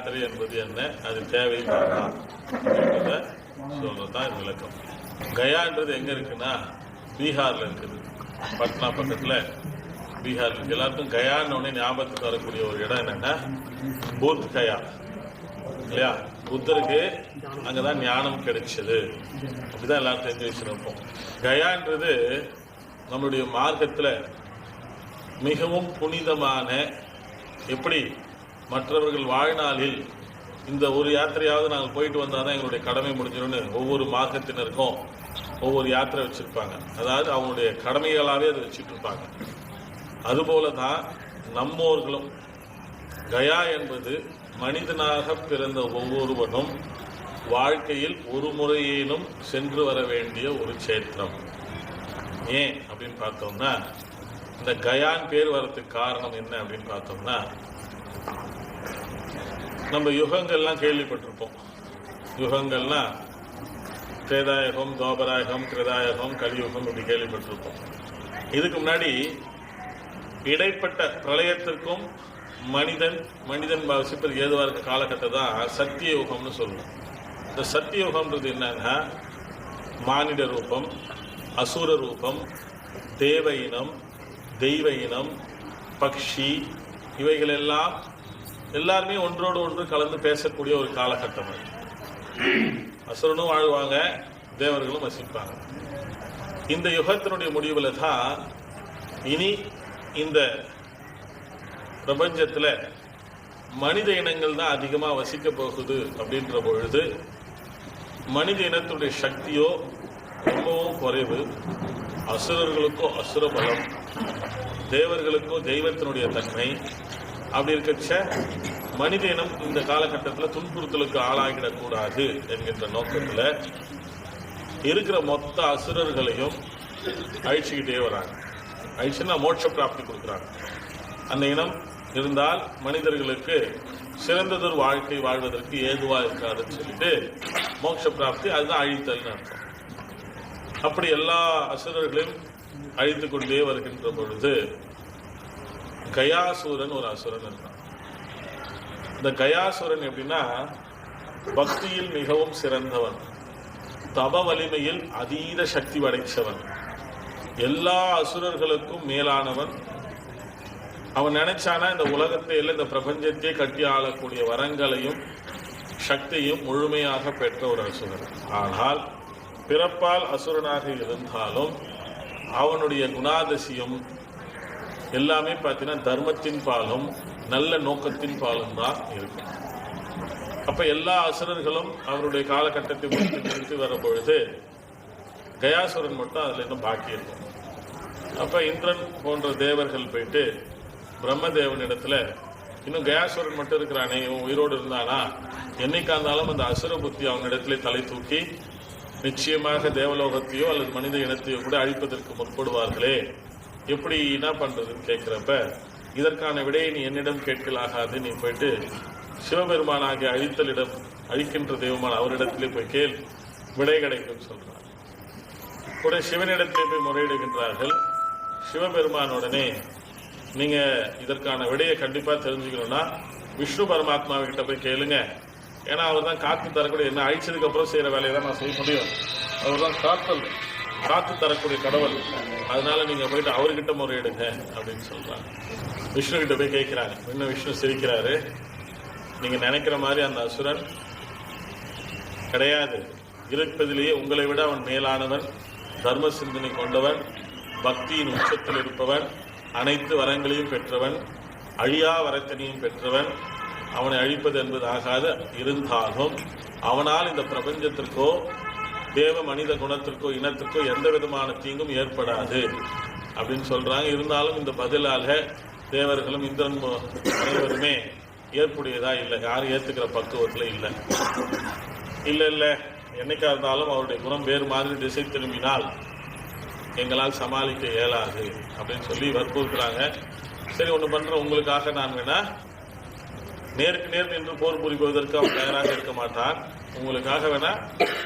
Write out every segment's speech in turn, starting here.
யாத்திரை என்பது என்ன? அது தேவைதானா அப்படின்றத சொல்றது தான் விளக்கம். கயான்றது எங்க இருக்குன்னா பீகார்ல இருக்குது. பட்னா பக்கத்துல பீகார் இருக்கு. எல்லாருக்கும் கயான்னு உடனே ஞாபகத்துக்கு வரக்கூடிய ஒரு இடம் என்னன்னா பூத் கயா. இல்லையா? புத்தருக்கு அங்கதான் ஞானம் கிடைச்சது. அப்படிதான் எல்லாரும் தெரிஞ்சு வச்சிருப்போம். கயான்றது நம்மளுடைய மார்க்கத்துல மிகவும் புனிதமான எப்படி? மற்றவர்கள் வாழ்நாளில் இந்த ஒரு யாத்திரையாவது நாங்கள் போயிட்டு வந்தால் தான் எங்களுடைய கடமை முடிஞ்சிடும்னு ஒவ்வொரு மார்க்கத்தினருக்கும் ஒவ்வொரு யாத்திரை வச்சுருப்பாங்க. அதாவது அவங்களுடைய கடமைகளாகவே அதை வச்சுட்டு இருப்பாங்க அதுபோல தான் நம்மோர்களும். கயா என்பது மனிதனாக பிறந்த ஒவ்வொருவனும் வாழ்க்கையில் ஒரு முறையிலும் சென்று வர வேண்டிய ஒரு சேத்திரம் ஏன் அப்படின்னு பார்த்தோம்னா இந்த கயான் பேர் வரத்துக்கு காரணம் என்ன அப்படின்னு பார்த்தோம்னா நம்ம யுகங்கள்லாம் கேள்விப்பட்டிருப்போம். யுகங்கள்னா திரேதாயகம் தோபராயகம் கிருதாயகம் கலியுகம் இப்படி கேள்விப்பட்டிருப்போம். இதுக்கு முன்னாடி இடைப்பட்ட பிரளயத்திற்கும் மனிதன் மனிதன் வசிப்பது ஏதுவாக இருக்க காலகட்டம் தான் சத்தியயுகம்னு சொல்லுவோம் இந்த சத்தியயுகம்ன்றது என்னன்னா மானிட ரூபம் அசுர ரூபம் தேவ இனம் தெய்வ இனம் பக்ஷி இவைகளெல்லாம் எல்லாருமே ஒன்றோடு ஒன்று கலந்து பேசக்கூடிய ஒரு காலகட்டம் அது. அசுரனும் வாழ்வாங்க தேவர்களும் வசிப்பாங்க. இந்த யுகத்தினுடைய முடிவில் தான் இனி இந்த பிரபஞ்சத்தில் மனித இனங்கள் தான் அதிகமாக வசிக்க போகுது அப்படின்ற பொழுது மனித இனத்துடைய சக்தியோ ரொம்பவும் குறைவு. அசுரர்களுக்கோ அசுர பலம் தேவர்களுக்கோ தெய்வத்தினுடைய தன்மை அப்படி இருக்கச்ச மனித இனம் இந்த காலகட்டத்தில் துன்புறுத்தலுக்கு ஆளாகிடக்கூடாது என்கின்ற நோக்கத்தில் இருக்கிற மொத்த அசுரர்களையும் அழிச்சுக்கிட்டே வராங்க. அழிச்சுன்னா மோட்ச பிராப்தி கொடுக்குறாங்க. அந்த இனம் இருந்தால் மனிதர்களுக்கு சிறந்ததொரு வாழ்க்கை வாழ்வதற்கு ஏதுவாக இருக்காதுன்னு சொல்லிட்டு மோட்ச பிராப்தி அதுதான் அழித்தல்னு அர்த்தம். அப்படி எல்லா அசுரர்களையும் அழித்து கொண்டே வருகின்ற பொழுது கயாசூரன் ஒரு அசுரன் இருக்கான். இந்த கயாசுரன் எப்படின்னா பக்தியில் மிகவும் சிறந்தவன். தப வலிமையில் அதீத சக்தி படைத்தவன். எல்லா அசுரர்களுக்கும் மேலானவன். அவன் நினைச்சானா இந்த உலகத்தை இல்லை இந்த பிரபஞ்சத்தையே கட்டி ஆளக்கூடிய வரங்களையும் சக்தியும் முழுமையாக பெற்ற ஒரு அசுரன். ஆனால் பிறப்பால் அசுரனாக இருந்தாலும் அவனுடைய குணாதசியும் எல்லாமே பார்த்தீங்கன்னா தர்மத்தின் பாலும் நல்ல நோக்கத்தின் பாலும் தான் இருக்கும். அப்ப எல்லா அசுரர்களும் அவருடைய காலகட்டத்தை முடித்து முடித்து கயாசுரன் மட்டும் அதுல இன்னும் பாக்கி இருக்கும். அப்ப இந்திரன் போன்ற தேவர்கள் போயிட்டு பிரம்மதேவனிடத்துல இன்னும் கயாசுரன் மட்டும் இருக்கிறானே இவன் உயிரோடு இருந்தானா? என்னைக்கா இருந்தாலும் அந்த அசுர புத்தி அவனிடத்திலே தலை தூக்கி நிச்சயமாக தேவலோகத்தையோ அல்லது மனித இனத்தையோ கூட அழிப்பதற்கு முற்படுவார்களே. எப்படி என்ன பண்ணுறதுன்னு கேட்குறப்ப இதற்கான விடையை நீ என்னிடம் கேட்கலாகாது நீ போயிட்டு சிவபெருமானாகிய அழித்தலிடம் அழிக்கின்ற தெய்வமான அவரிடத்திலே போய் கேள் விடை கிடைக்கும் சொல்றார். கூட சிவனிடத்திலே போய் முறையிடுகின்றார்கள். சிவபெருமானுடனே நீங்க இதற்கான விடையை கண்டிப்பா தெரிஞ்சுக்கணும்னா விஷ்ணு பரமாத்மா கிட்ட போய் கேளுங்க. ஏன்னா அவர் தான் காத்து தரக்கூடிய என்ன அழிச்சதுக்கு அப்புறம் செய்யற வேலையை தான் நான் செய்ய முடியும். அவர் தான் காத்தல். காத்து தரக்கூடிய கடவுள். அதனால நீங்க போயிட்டு அவர்கிட்ட முறையிடுங்க அப்படின்னு சொல்றாங்க. விஷ்ணு கிட்ட போய் கேட்கிறாங்க இன்னும் விஷ்ணு சிரிக்கிறாரு? நீங்க நினைக்கிற மாதிரி அந்த அசுரன் கிடையாது. இருப்பதிலேயே உங்களை விட அவன் மேலானவன் தர்ம சிந்தனை கொண்டவன் பக்தியின் உச்சத்தில் இருப்பவன் அனைத்து வரங்களையும் பெற்றவன் அழியா வரத்தினையும் பெற்றவன். அவனை அழிப்பது என்பது ஆகாத இருந்தாலும் அவனால் இந்த பிரபஞ்சத்திற்கோ தேவ மனித குணத்திற்கோ இனத்திற்கோ எந்த விதமான தீங்கும் ஏற்படாது அப்படின்னு சொல்றாங்க. இருந்தாலும் இந்த பதிலாக தேவர்களும் இந்திரன் அனைவருமே ஏற்புடையதா இல்லை. யாரும் ஏத்துக்கிற பக்குவத்தில் இல்லை. இல்லை இல்லை. என்னைக்கா இருந்தாலும் அவருடைய குணம் வேறு மாதிரி திசை திரும்பினால் எங்களால் சமாளிக்க இயலாது அப்படின்னு சொல்லி வற்புறுத்துறாங்க சரி ஒன்று பண்றேன். உங்களுக்காக நான் வேணா நேருக்கு நேர் நின்று போர் புரிவதற்கு அவன் தயாராக இருக்க மாட்டான். உங்களுக்காக வேணா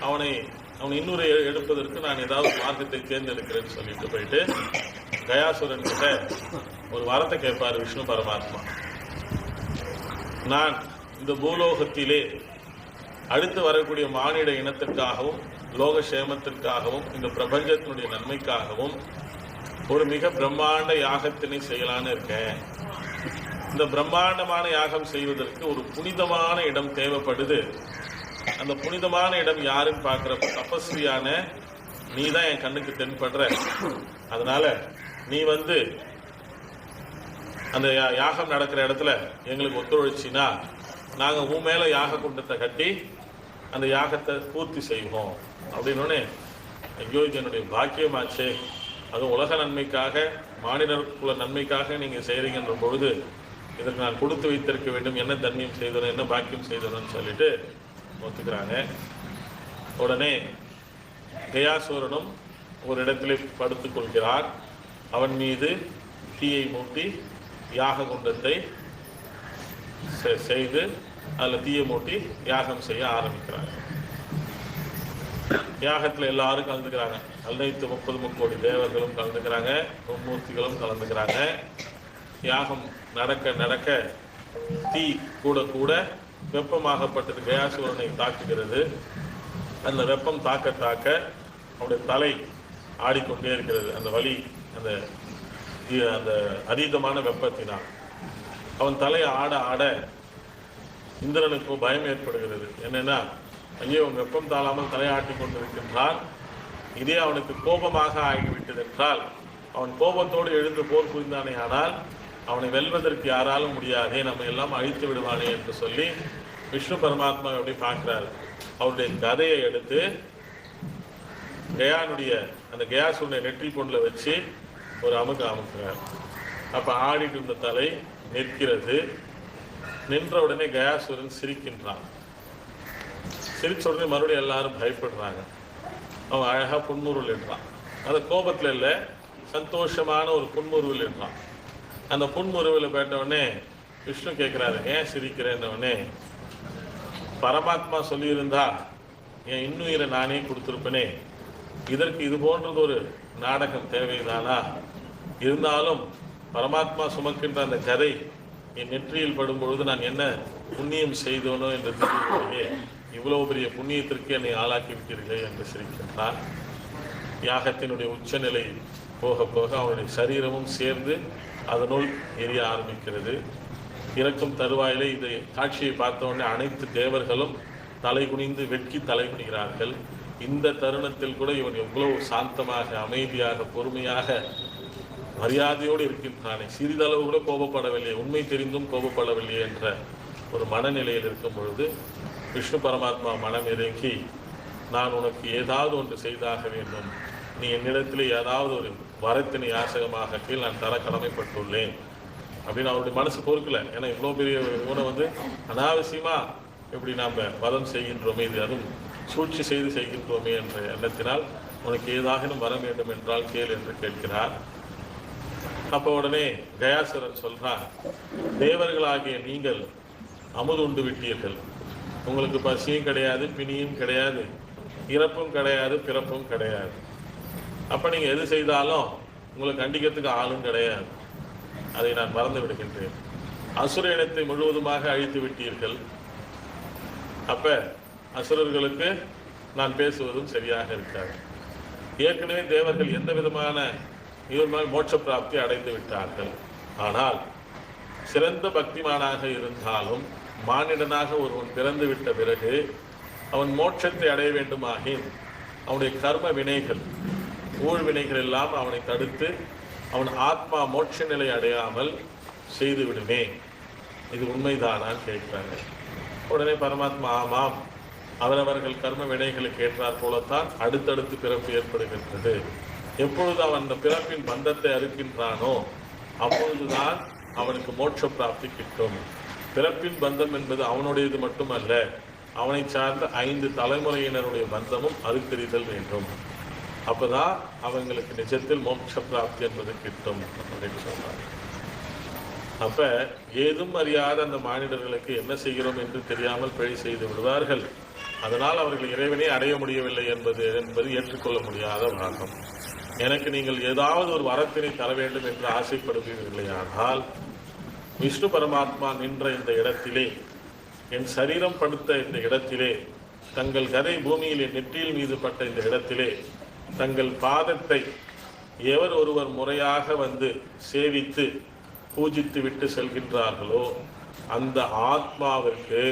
அவனை அவன் இன்னொரு எடுப்பதற்கு நான் ஏதாவது மார்க்கத்தை தேர்ந்தெடுக்கிறேன்னு சொல்லிட்டு போயிட்டு கயாசுரன் கிட்ட ஒரு வரத்தை கேட்பார் விஷ்ணு பரமாத்மா. நான் இந்த பூலோகத்திலே அடுத்து வரக்கூடிய மானிட இனத்திற்காகவும் லோக சேமத்திற்காகவும் இந்த பிரபஞ்சத்தினுடைய நன்மைக்காகவும் ஒரு மிக பிரம்மாண்ட யாகத்தினை செய்யலான்னு இருக்கேன். இந்த பிரம்மாண்டமான யாகம் செய்வதற்கு ஒரு புனிதமான இடம் தேவைப்படுது. அந்த புனிதமான இடம் யாருன்னு பார்க்கிற தபஸ்வியான நீ தான் என் கண்ணுக்கு தென்படுற. அதனால நீ வந்து அந்த யாகம் நடக்கிற இடத்துல எங்களுக்கு ஒத்துழைச்சினா நாங்கள் உன் மேலே யாக குண்டத்தை கட்டி அந்த யாகத்தை பூர்த்தி செய்வோம். அப்படின்னோடனே ஐயோ இது என்னுடைய பாக்கியமாச்சே. அது உலக நன்மைக்காக மாநிலக்குள்ள நன்மைக்காக நீங்கள் செய்கிறீங்கன்ற பொழுது இதற்கு நான் கொடுத்து வைத்திருக்க வேண்டும். என்ன தன்மையும் செய்தனும் என்ன பாக்கியம் செய்தனும்னு சொல்லிட்டு ஒத்துக்கிறாங்க. உடனே கயாசூரனும் ஒரு இடத்திலே படுத்துக் கொள்கிறார். அவன் மீது தீயை மூட்டி யாக குண்டத்தை செ- செய்து அதில் தீயை மூட்டி யாகம் செய்ய ஆரம்பிக்கிறாங்க யாகத்தில் எல்லாரும் கலந்துக்கிறாங்க. அனைத்து முப்பது முக்கோடி தேவர்களும் கலந்துக்கிறாங்க. மும்மூர்த்திகளும் கலந்துக்கிறாங்க. யாகம் நடக்க நடக்க தீ கூட கூட வெப்பமாகப்பட்டது கயாசூரனை தாக்குகிறது. அந்த வெப்பம் தாக்க தாக்க அவனுடைய தலை ஆடிக்கொண்டே இருக்கிறது. அந்த வலி அந்த அந்த அதீதமான வெப்பத்தினால். அவன் தலையை ஆட ஆட இந்திரனுக்கு பயம் ஏற்படுகிறது. என்னன்னா ஐயோ அவன் வெப்பம் தாழாமல் தலையாட்டி கொண்டிருக்கின்றான். இதே அவனுக்கு கோபமாக ஆகிவிட்டது என்றால் அவன் கோபத்தோடு எழுந்து போர் புரிந்தானே ஆனால் அவனை வெல்வதற்கு யாராலும் முடியாதே நம்ம எல்லாம் அழித்து விடுவானே என்று சொல்லி விஷ்ணு பரமாத்மா அப்படி பார்க்கிறார். அவருடைய கதையை எடுத்து கயானுடைய அந்த கயாசுடைய நெற்றி பொண்ணுல வச்சு ஒரு அமுக்கு அமுக்குறார் அப்போ ஆடிட்டு இருந்த தலை நிற்கிறது. நின்ற உடனே கயாசுரன் சிரிக்கின்றான். சிரிச்ச உடனே மறுபடியும் எல்லாரும் பயப்படுறாங்க. அவன் அழகாக புன்முறுவல் என்றான். அந்த கோபத்தில் இல்லை சந்தோஷமான ஒரு புன்முருவல் என்றான். அந்த புன்முறவில் போயிட்டவுடனே விஷ்ணு கேட்குறாரு ஏன் சிரிக்கிறேன்ன பரமாத்மா சொல்லியிருந்தா என் இன்னுயிரை நானே கொடுத்துருப்பேனே. இதற்கு இது போன்றது ஒரு நாடகம் தேவைதானா? இருந்தாலும் பரமாத்மா சுமக்கின்ற அந்த கதை என் நெற்றியில் படும் பொழுது நான் என்ன புண்ணியம் செய்தோனோ என்று தெரியவில்லையே இவ்வளவு பெரிய புண்ணியத்திற்கு என்னை ஆளாக்கி விட்டீர்களே என்று சிரிக்கின்றான். யாகத்தினுடைய உச்சநிலை போக போக அவனுடைய சரீரமும் சேர்ந்து அதனுள் எரிய ஆரம்பிக்கிறது. இறக்கும் தருவாயிலே இந்த காட்சியை பார்த்தவுடனே அனைத்து தேவர்களும் தலை குனிந்து வெட்கி தலை குனிகிறார்கள். இந்த தருணத்தில் கூட இவன் எவ்வளவு சாந்தமாக அமைதியாக பொறுமையாக மரியாதையோடு இருக்கின்றானே. சிறிதளவு கூட கோபப்படவில்லை. உண்மை தெரிந்தும் கோபப்படவில்லை என்ற ஒரு மனநிலையில் இருக்கும் பொழுது விஷ்ணு பரமாத்மா மனம் இறங்கி நான் உனக்கு ஏதாவது ஒன்று செய்தாக வேண்டும். நீ என்னிடத்தில் ஏதாவது ஒரு வரத்தினை யாசகமாக கீழ் நான் தர கடமைப்பட்டுள்ளேன். அப்படின்னு அவருடைய மனசு பொறுக்கல. ஏன்னா இவ்வளோ பெரிய இவனை வந்து அனாவசியமா இப்படி நாம் வதம் செய்கின்றோமே இது அதுவும் சூழ்ச்சி செய்து செய்கின்றோமே என்ற எண்ணத்தினால் உனக்கு ஏதாகினும் வர வேண்டும் என்றால் கேள் என்று கேட்கிறார். அப்போ உடனே கயாசுரன் சொல்றார் தேவர்களாகிய நீங்கள் அமுது உண்டு விட்டீர்கள். உங்களுக்கு பசியும் கிடையாது பிணியும் கிடையாது இறப்பும் கிடையாது பிறப்பும் கிடையாது. அப்போ நீங்கள் எது செய்தாலும் உங்களை கண்டிக்கிறதுக்கு ஆளும் கிடையாது. அதை நான் மறந்து விடுகின்றேன். அசுர இனத்தை முழுவதுமாக அழித்து விட்டீர்கள். அப்போ அசுரர்களுக்கு நான் பேசுவதும் சரியாக இருக்காது. ஏற்கனவே தேவர்கள் எந்த விதமான இவர்கள் மோட்ச பிராப்தி அடைந்து விட்டார்கள். ஆனால் சிறந்த பக்திமானாக இருந்தாலும் மானிடனாக ஒருவன் பிறந்து விட்ட பிறகு அவன் மோட்சத்தை அடைய வேண்டுமாகின் அவனுடைய கர்ம வினைகள் ஊழ்வினைகள் எல்லாம் அவனை தடுத்து அவன் ஆத்மா மோட்ச நிலை அடையாமல் செய்து விடுமே. இது உண்மைதானான்னு கேட்கிறாங்க உடனே பரமாத்மா ஆமாம் அவரவர்கள் கர்ம வினைகளுக்கு ஏற்றாற் போலத்தான் அடுத்தடுத்து பிறப்பு ஏற்படுகின்றது. எப்பொழுது அவன் அந்த பிறப்பின் பந்தத்தை அறுக்கின்றானோ அப்பொழுதுதான் அவனுக்கு மோட்ச பிராப்தி கிட்டும். பிறப்பின் பந்தம் என்பது அவனுடையது மட்டுமல்ல அவனை சார்ந்த ஐந்து தலைமுறையினருடைய பந்தமும் அறுத்தறிதல் வேண்டும். அப்பதான் அவங்களுக்கு நிஜத்தில் மோட்ச பிராப்தி என்பது கிட்டும் அப்படின்னு சொன்னார் அப்ப ஏதும் அறியாத அந்த மானிடர்களுக்கு என்ன செய்கிறோம் என்று தெரியாமல் பிழை செய்து விடுவார்கள். அதனால் அவர்கள் இறைவனை அடைய முடியவில்லை என்பது என்பது ஏற்றுக்கொள்ள முடியாத வாதம் எனக்கு நீங்கள் ஏதாவது ஒரு வரத்தினை தர வேண்டும் என்று ஆசைப்படுகிறீர்களே ஆனால் விஷ்ணு பரமாத்மா நின்ற இந்த இடத்திலே என் சரீரம் படுத்த இந்த இடத்திலே தங்கள் கதை பூமியிலே நெற்றியில் மீது பட்ட இந்த இடத்திலே தங்கள் பாதத்தை எவர் ஒருவர் முறையாக வந்து சேவித்து பூஜித்து விட்டு செல்கின்றார்களோ அந்த ஆத்மாவிற்கு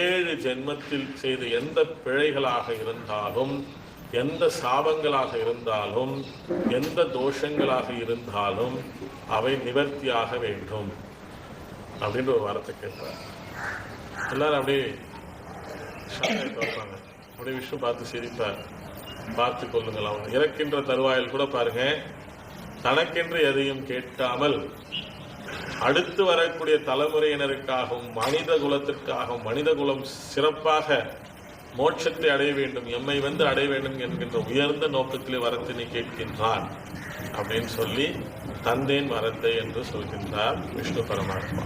ஏழு ஜென்மத்தில் செய்த எந்த பிழைகளாக இருந்தாலும் எந்த சாபங்களாக இருந்தாலும் எந்த தோஷங்களாக இருந்தாலும் அவை நிவர்த்தியாக வேண்டும். அப்படின்ற ஒரு வார்த்தை கேட்பார் எல்லாரும் அப்படியே அப்படியே விஷ்ணு பார்த்து சிரிப்பார். பார்த்து கொள்ளுங்கள் அவன். இறக்கின்ற தருவாயில் கூட பாருங்க தனக்கென்று எதையும் கேட்காமல் அடுத்து வரக்கூடிய தலைமுறையினருக்காகவும் மனித குலத்திற்காகவும் மனித குலம் சிறப்பாக மோட்சத்தை அடைய வேண்டும் எம்மை வந்து அடைய வேண்டும் என்கின்ற உயர்ந்த நோக்கத்திலே வரத்தினை கேட்கின்றான் அப்படின்னு சொல்லி தந்தேன் வரத்தை என்று சொல்கின்றார் விஷ்ணு பரமாத்மா.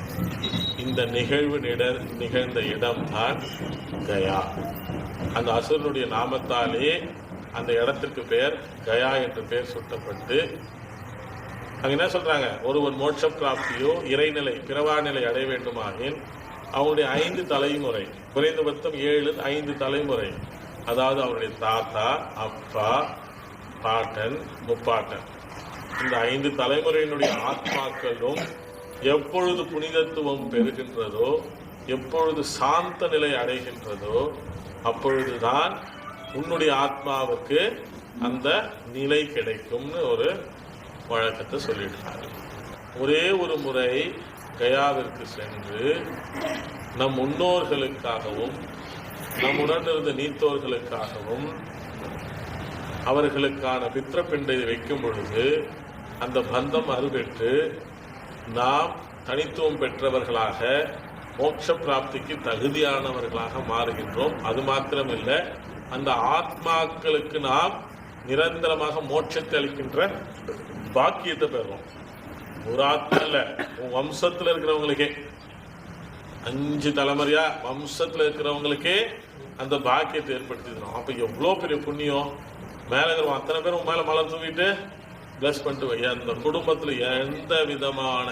இந்த நிகழ்வு நிட நிகழ்ந்த இடம்தான் கயா. அந்த அசுரனுடைய நாமத்தாலே அந்த இடத்திற்கு பெயர் கயா என்று பெயர் சுட்டப்பட்டு அங்கே என்ன சொல்கிறாங்க ஒருவர் மோட்ச பிராப்தியோ இறைநிலை பிறவா நிலை அடைய வேண்டுமாயின் அவனுடைய ஐந்து தலைமுறை குறைந்தபட்சம் ஏழு ஐந்து தலைமுறை. அதாவது அவனுடைய தாத்தா அப்பா பாட்டன் முப்பாட்டன். இந்த ஐந்து தலைமுறையினுடைய ஆத்மாக்களும் எப்பொழுது புனிதத்துவம் பெறுகின்றதோ எப்பொழுது சாந்த நிலை அடைகின்றதோ அப்பொழுதுதான் உன்னுடைய ஆத்மாவுக்கு அந்த நிலை கிடைக்கும்னு ஒரு வழக்கத்தை சொல்லியிருக்காங்க ஒரே ஒரு முறை கயாவிற்கு சென்று நம் முன்னோர்களுக்காகவும் நம்முடன் இருந்த நீத்தோர்களுக்காகவும் அவர்களுக்கான பித்திரப்பிண்டை வைக்கும் பொழுது அந்த பந்தம் அறுபெற்று நாம் தனித்துவம் பெற்றவர்களாக மோட்ச பிராப்திக்கு தகுதியானவர்களாக மாறுகின்றோம். அது மாத்திரமில்லை அந்த ஆத்மாக்களுக்கு நாம் நிரந்தரமாக மோட்சத்தை அளிக்கின்ற பாக்கியத்தை பெறுறோம். ஒரு ஆத்மா இல்ல உன் வம்சத்துல இருக்கிறவங்களுக்கே. அஞ்சு தலைமுறையா வம்சத்துல இருக்கிறவங்களுக்கே அந்த பாக்கியத்தை ஏற்படுத்திடணும். அப்ப எவ்வளவு பெரிய புண்ணியம்? மேல இருக்கிறவன் அத்தனை பேரும் உன் மேல மலர் தூக்கிட்டு பிளஸ் பண்ணிட்டு வை. அந்த குடும்பத்துல எந்த விதமான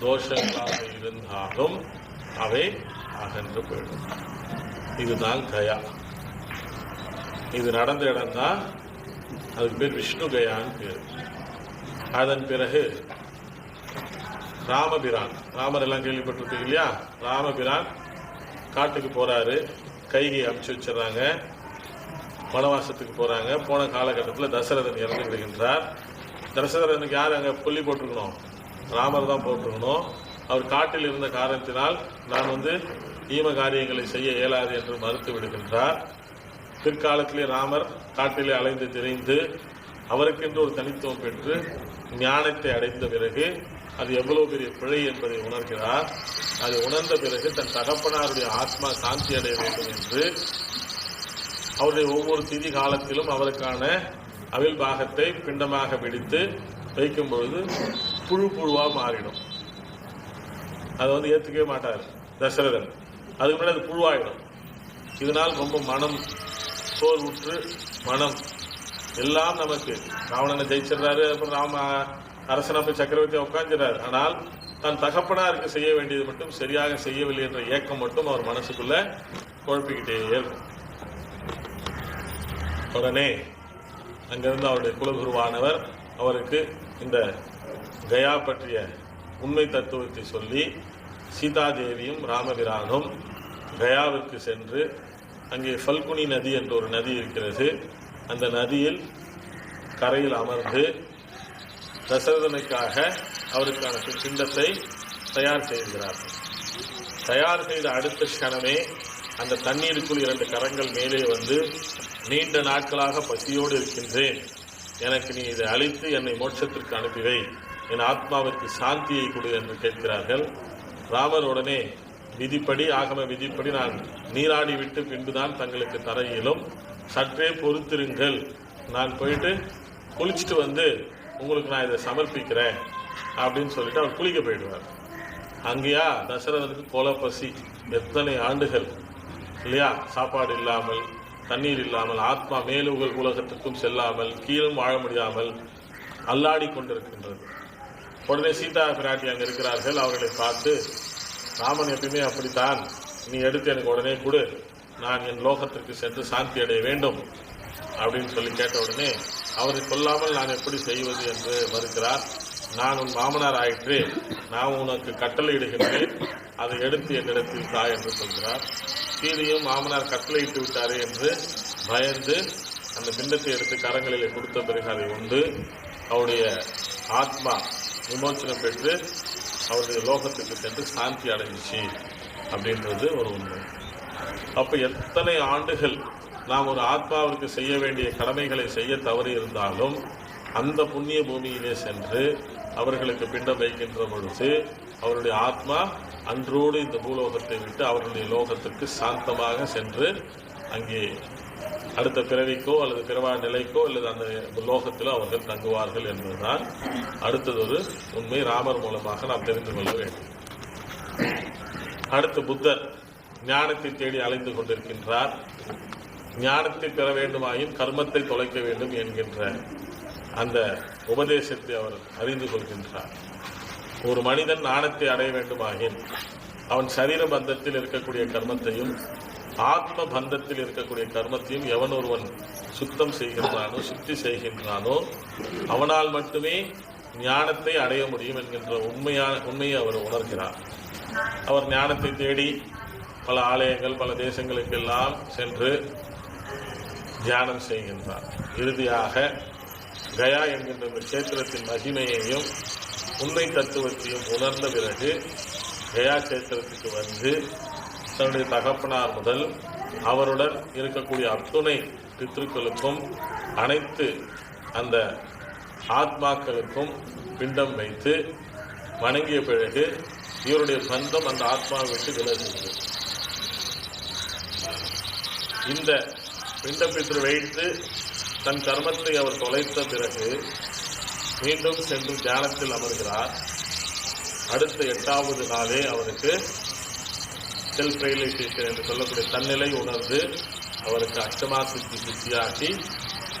தோஷங்களாக இருந்தாலும் அவை அகன்று போயிடும். இதுதான் கயா. இது நடந்த இடம்தான். அதுக்கு பேர் விஷ்ணு கயான்னு பேர். அதன் பிறகு ராமபிரான் ராமர் எல்லாம் கேள்விப்பட்டிருப்பீங்க இல்லையா? ராமபிரான் காட்டுக்கு போறாரு கைகை அமுச்சு வச்சிடுறாங்க வனவாசத்துக்கு போறாங்க. போன காலகட்டத்தில் தசரதன் இறந்து விடுகின்றார். தசரதனுக்கு யார் அங்கே புள்ளி போட்டிருக்கணும்? ராமர் தான் போட்டிருக்கணும். அவர் காட்டில் இருந்த காரணத்தினால் நான் வந்து ஈம காரியங்களை செய்ய இயலாது என்று மறுத்து விடுகின்றார். பிற்காலத்திலே ராமர் காட்டிலே அலைந்து திரிந்து அவருக்கென்று ஒரு தனித்துவம் பெற்று ஞானத்தை அடைந்த பிறகு அது எவ்வளவு பெரிய பிழை என்பதை உணர்கிறார். அதை உணர்ந்த பிறகு தன் தகப்பனாருடைய ஆத்மா சாந்தி அடைய வேண்டும் என்று அவருடைய ஒவ்வொரு திதி காலத்திலும் அவருக்கான அவில் பாகத்தை பிண்டமாக வெடித்து வைக்கும் பொழுது புழு புழுவாக மாறிடும். அதை வந்து ஏற்றுக்கவே மாட்டார். தசரதன். அதுக்கு முன்னாடி அது புழுவாயிடும். இதனால் ரொம்ப மனம் சோர்வுற்று மனம். எல்லாம் நமக்கு. ராவணனை ஜெயிச்சிடுறாரு அப்புறம் ராம அரசனை போய் சக்கரவர்த்தியை உட்காந்துறாரு ஆனால் தன் தகப்பனாருக்கு செய்ய வேண்டியது மட்டும் சரியாக செய்யவில்லை என்ற ஏக்கம் மட்டும் அவர் மனசுக்குள்ள குழப்பிக்கிட்டே இருக்கும். உடனே அங்கிருந்து அவருடைய குலகுருவானவர் அவருக்கு இந்த கயா பற்றிய உண்மை தத்துவத்தை சொல்லி சீதாதேவியும் ராமபிரானும் கயாவிற்கு சென்று அங்கே ஃபல்குனி நதி என்ற ஒரு நதி இருக்கிறது. அந்த நதியில் கரையில் அமர்ந்து தசரதனுக்காக அவருக்கான பிண்டத்தை தயார் செய்கிறார்கள் தயார் செய்த அடுத்த கணமே அந்த தண்ணீருக்குள் இரண்டு கரங்கள் மேலே வந்து நீண்ட நாட்களாக பசியோடு இருக்கின்றேன். எனக்கு நீ இதை அழித்து என்னை மோட்சத்திற்கு அனுப்பிவை. என் ஆத்மாவிற்கு சாந்தியை கொடு என்று கேட்கிறார்கள். ராமர் உடனே விதிப்படி ஆகம விதிப்படி நான் நீராடி விட்டு பின்புதான் தங்களுக்கு தர இயலும். சற்றே பொறுத்திருங்கள். நான் போயிட்டு குளிச்சுட்டு வந்து உங்களுக்கு நான் இதை சமர்ப்பிக்கிறேன் அப்படின்னு சொல்லிட்டு அவர் குளிக்க போயிடுவார். அங்கேயா தசரதனுக்கு கொலை பசி எத்தனை ஆண்டுகள்? இல்லையா? சாப்பாடு இல்லாமல் தண்ணீர் இல்லாமல் ஆத்மா மேலுகள் உலகத்துக்கும் செல்லாமல் கீழும் வாழ முடியாமல் அல்லாடி கொண்டிருக்கின்றது. உடனே சீதா பிராட்டி அங்கே இருக்கிறார்கள். அவர்களை பார்த்து ராமன் எப்பயுமே அப்படித்தான். நீ எடுத்து எனக்கு உடனே கொடு. நான் என் லோகத்திற்கு சென்று சாந்தி அடைய வேண்டும் அப்படின்னு சொல்லி கேட்ட உடனே அவரை கொல்லாமல் நான் எப்படி செய்வது என்று மறுக்கிறார். நான் உன் மாமனார் ஆயிற்று நான் உனக்கு கட்டளையிடுகின்றேன். அதை எடுத்து என்னிடத்தில் தா என்று சொல்கிறார். சீதையும் மாமனார் கட்டளையிட்டு விட்டாரே என்று பயந்து அந்த பிண்டத்தை எடுத்து கரங்களிலே கொடுத்த பிறகு அதை உண்டு. அவருடைய ஆத்மா விமோச்சனம் பெற்று அவருடைய லோகத்துக்கு சென்று சாந்தி அடைஞ்சிச்சு அப்படின்றது ஒரு உண்மை. அப்போ எத்தனை ஆண்டுகள் நாம் ஒரு ஆத்மாவிற்கு செய்ய வேண்டிய கடமைகளை செய்ய தவறி இருந்தாலும் அந்த புண்ணிய பூமியிலே சென்று அவர்களுக்கு பிண்டம் வைக்கின்ற பொழுது அவருடைய ஆத்மா அன்றோடு இந்த பூலோகத்தை விட்டு அவர்களுடைய லோகத்திற்கு சாந்தமாக சென்று அங்கே அடுத்த பிறவிக்கோ அல்லது பிறவா நிலைக்கோ அல்லது அந்த லோகத்திலோ அவர்கள் தங்குவார்கள் என்பதுதான் அடுத்ததொரு உண்மை ராமர் மூலமாக நாம் தெரிந்து கொள்ள வேண்டும். அடுத்து புத்தர் ஞானத்தை தேடி அலைந்து கொண்டிருக்கின்றார். ஞானத்தை பெற வேண்டுமாயின் கர்மத்தை தொலைக்க வேண்டும் என்கின்ற அந்த உபதேசத்தை அவர் அறிந்து கொள்கின்றார். ஒரு மனிதன் ஞானத்தை அடைய வேண்டுமாயின் அவன் சரீர பந்தத்தில் இருக்கக்கூடிய கர்மத்தையும் ஆத்ம பந்தத்தில் இருக்கக்கூடிய கர்மத்தையும் எவன் ஒருவன் சுத்தம் செய்கின்றானோ சுத்தி செய்கின்றானோ அவனால் மட்டுமே ஞானத்தை அடைய முடியும் என்கின்ற உண்மையான உண்மையை அவர் உணர்கிறார். அவர் ஞானத்தை தேடி பல ஆலயங்கள் பல தேசங்களுக்கெல்லாம் சென்று தியானம் செய்கின்றார். இறுதியாக கயா என்கின்ற இந்த கஷேத்திரத்தின் மகிமையையும் உண்மை தத்துவத்தையும் உணர்ந்த பிறகு கயா கஷேத்திரத்துக்கு வந்து தன்னுடைய தகப்பனார் முதல் அவருடன் இருக்கக்கூடிய அத்துணை பித்ருக்களுக்கும் அனைத்து அந்த ஆத்மாக்களுக்கும் பிண்டம் வைத்து வணங்கிய பிறகு இவருடைய பந்தம் அந்த ஆத்மாவை விட்டு விலகுகிறது. இந்த பிண்ட பித்ரு வைத்து தன் கர்மத்தை அவர் தொலைத்த பிறகு மீண்டும் சென்று தியானத்தில் அமர்கிறார். அடுத்த எட்டாவது நாளே அவருக்கு செல்ஃப் ரியலைசேஷன் என்று சொல்லக்கூடிய தன்னிலை உணர்ந்து அவருக்கு அஷ்டமா சித்தி சித்தியாக்கி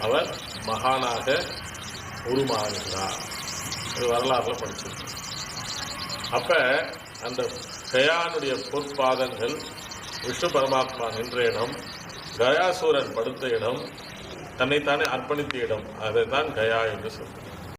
அவர் மகானாக உருமாறுகிறார் இது வரலாறுல படிச்சிருக்கோம் அப்ப அந்த கயானுடைய பொற்பாதங்கள் விஷ்ணு பரமாத்மா நின்ற இடம் கயாசூரன் படுத்த இடம் தன்னைத்தானே அர்ப்பணித்த இடம் அதை தான் கயா என்று சொல்றார்.